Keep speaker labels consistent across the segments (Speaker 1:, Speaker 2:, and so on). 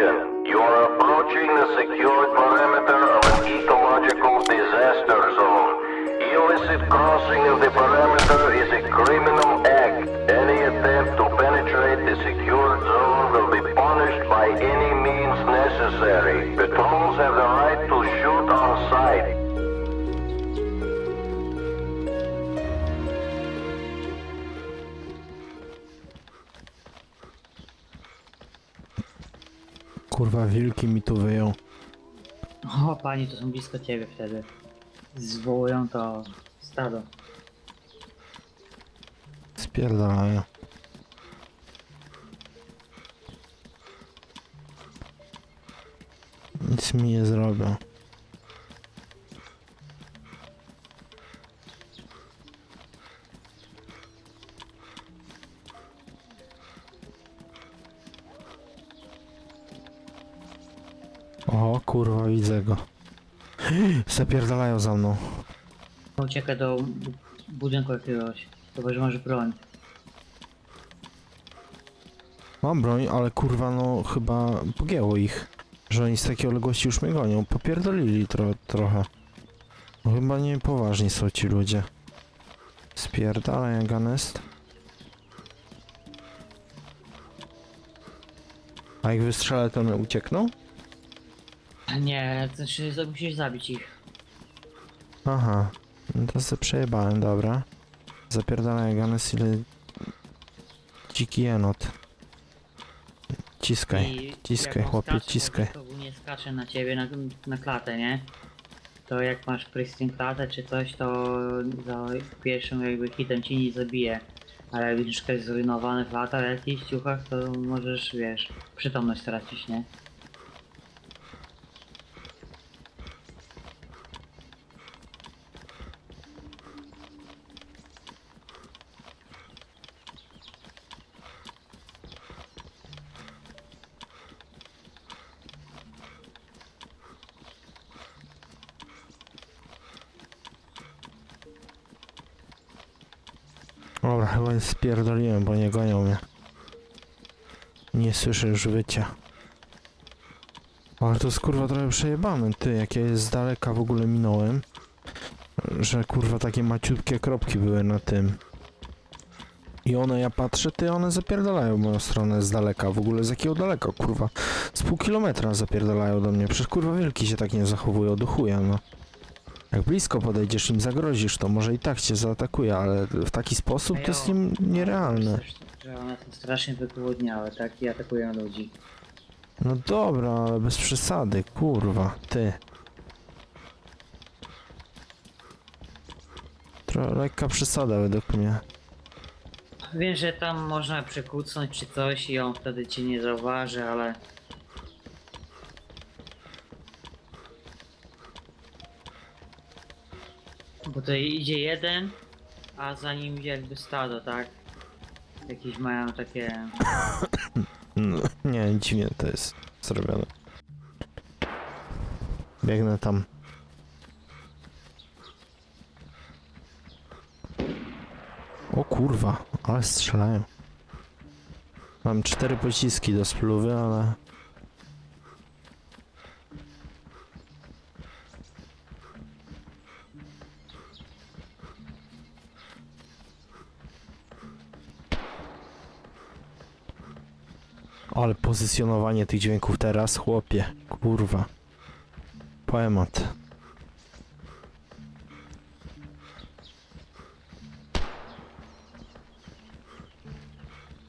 Speaker 1: Attention, you are approaching the secured perimeter of an ecological disaster zone. Illicit crossing of the perimeter
Speaker 2: Kurwa, wilki mi tu wyją.
Speaker 3: O, pani, to są blisko ciebie wtedy. Zwołują to stado.
Speaker 2: Spierdalają. Nic mi nie zrobią. O kurwa, widzę go. Zapierdalają za mną.
Speaker 3: Ucieka do bu- budynku jakiegoś. Chyba, że masz broń.
Speaker 2: Mam broń, ale kurwa no chyba pogięło ich. Że oni z takiej odległości już mnie gonią. Popierdolili tro trochę. No chyba nie poważni są ci ludzie. Spierdalaj Ganest. A jak wystrzelę to one uciekną?
Speaker 3: Nie, to znaczy za- musisz zabić ich.
Speaker 2: Aha. No to sobie przejebałem, dobra. Zapierdalaj Ganest ile... Dziki jenot. Ciskaj.
Speaker 3: I
Speaker 2: ciskaj,
Speaker 3: jak on
Speaker 2: chłopie,
Speaker 3: skacze,
Speaker 2: ciskaj.
Speaker 3: To ogólnie skacze na ciebie na, na klatę, nie? To jak masz pristine klatę czy coś, to za pierwszym jakby hitem ci nie zabije. Ale jak widzisz, że jest zrujnowany w latach jakichś ciuchach, to możesz, wiesz, przytomność stracić, nie?
Speaker 2: Dobra, chyba spierdoliłem, bo nie gonią mnie. Nie słyszę już wycia. Ale to jest kurwa trochę przejebane, ty, jak ja z daleka w ogóle minąłem. Że kurwa takie maciutkie kropki były na tym. I one, ja patrzę, ty, one zapierdalają moją stronę z daleka. W ogóle z jakiego daleka, kurwa. Z pół kilometra zapierdalają do mnie. Przecież kurwa wielki się tak nie zachowują, do chuja, no. Jak blisko podejdziesz im zagrozisz, to może i tak cię zaatakuje, ale w taki sposób to jest nim nierealne.
Speaker 3: Że one są strasznie wygłodniałe, tak? I atakują ludzi.
Speaker 2: No dobra, ale bez przesady, kurwa, ty. Trochę lekka przesada według mnie.
Speaker 3: Wiem, że tam można przykucnąć czy coś i on wtedy cię nie zauważy, ale... Bo to idzie jeden, a za nim idzie jakby stado, tak? Jakieś mają takie...
Speaker 2: No, nie, dziwnie to jest zrobione. Biegnę tam. O kurwa, ale strzelają. Mam cztery pociski do spluwy, ale... Ale pozycjonowanie tych dźwięków teraz, chłopie, kurwa. Poemat.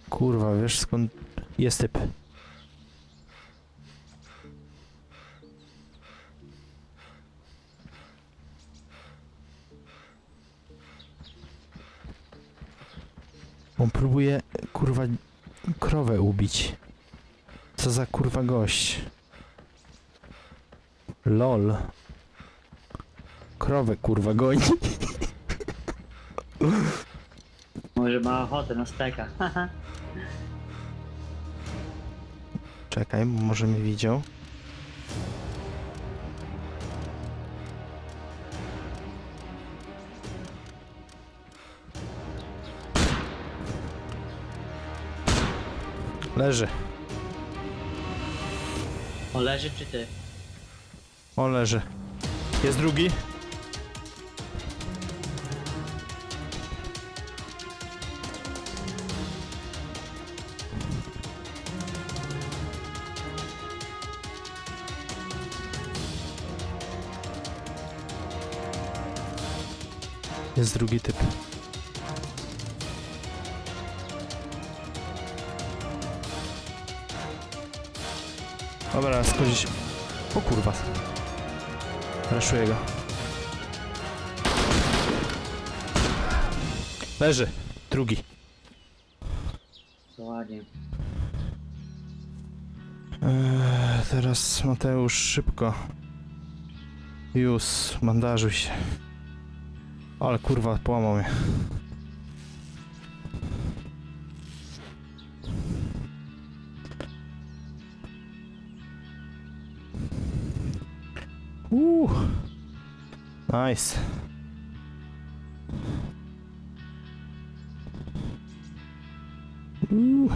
Speaker 2: Kurwa, wiesz skąd jest typ? On próbuje, kurwa, krowę ubić. Co za kurwa gość. LOL. Krowę kurwa goni.
Speaker 3: Może ma ochotę na steka.
Speaker 2: Czekaj, może mnie widział. Leży.
Speaker 3: O, leży czy ty?
Speaker 2: O, leży. Jest drugi. Jest drugi typ. Dobra, schodzi się. O kurwa. Raszuję go. Leży. Drugi.
Speaker 3: To ładnie.
Speaker 2: Eee, teraz Mateusz szybko. Już, bandażuj się. Ale kurwa, połamał mnie. Uuu. Nice. Uuu.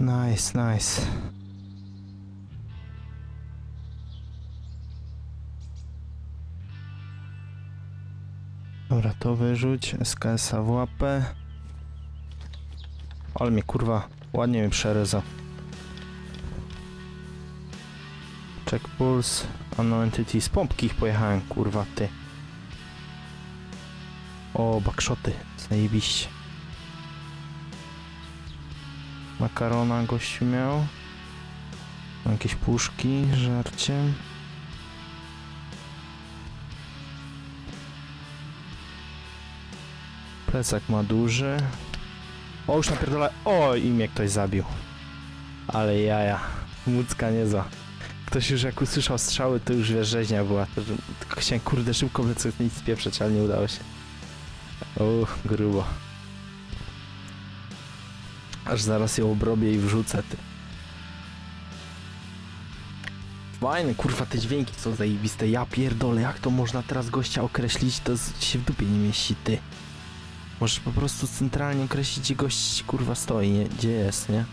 Speaker 2: Nice, nice. Dobra, to wyrzuć. SKS-a w łapę. Ale mnie kurwa ładnie mi przerezał. Check pulse. Unknown entity. Z pompki ich pojechałem, kurwa, ty. O, backshoty. Zajebiście. Makarona gościu miał. Jakieś puszki, żarcie. Plecak ma duży. O, już napierdala. O, i mnie ktoś zabił. Ale jaja. Łódzka niezła. Ktoś już jak usłyszał strzały, to już wiesz, rzeźnia była. Tylko chciałem kurde szybko plecak nic spieprzeć, ale nie udało się. Uch, grubo. Aż zaraz ją obrobię i wrzucę, ty. Fajne, kurwa, te dźwięki są zajebiste. Ja pierdolę, jak to można teraz gościa określić, to się w dupie nie mieści, ty. Możesz po prostu centralnie określić, gdzie gość, kurwa, stoi, nie? Gdzie jest, nie?